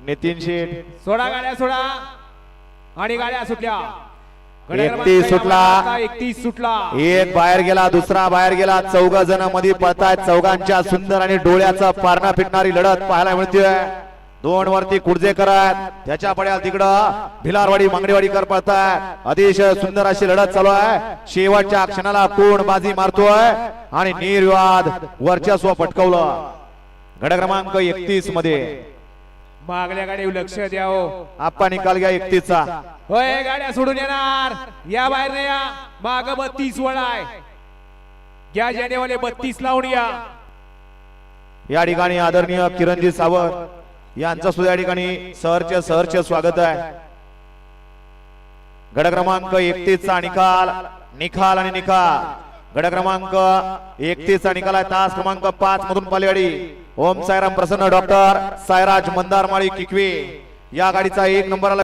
नितीन शेठ. सोडा गाड्या सोडा. आणि गाड्या सुटल्या. एकतीस सुटला. एकतीस सुटला. एक बाहेर गेला दुसरा बाहेर गेला. चौघ जणमध्ये पळतायत. चौघांच्या सुंदर आणि डोळ्याचा पारणा फिटणारी लढत पाहायला मिळते दोन वरती कुडजेकर आहेत. त्याच्या पड्याला तिकडं भिलारवाडी मांगडेवाडीकर पळतायत. अतिशय सुंदर अशी लढत चालू आहे. शेवटच्या क्षणाला कोण बाजी मारतोय? आणि निर्विवाद वर्चस्व पटकवलं. गड क्रमांक एकतीसमध्ये. मागल्या गाडी लक्ष द्या हो आप्पा निकाल घ्या एकतीसचा होय गाड्या सोडून येणार. या बाहेर नाही या. माग बत्तीस वळा आहे. या जेनेवाले बत्तीस लावून या. या ठिकाणी आदरणीय किरणजी सावंत यांचं सुद्धा या ठिकाणी सहरचे सहरचे स्वागत आहे. गड क्रमांक एकतीस चा निकाल निकाल आणि निकाल. गड क्रमांक एकतीस चा निकाल आहे. तास क्रमांक पाच मधून पालेवाडी. ओम सायराम प्रसन्न डॉक्टर सायराज मंदारमाळी किकवे. या गाडीचा एक नंबरला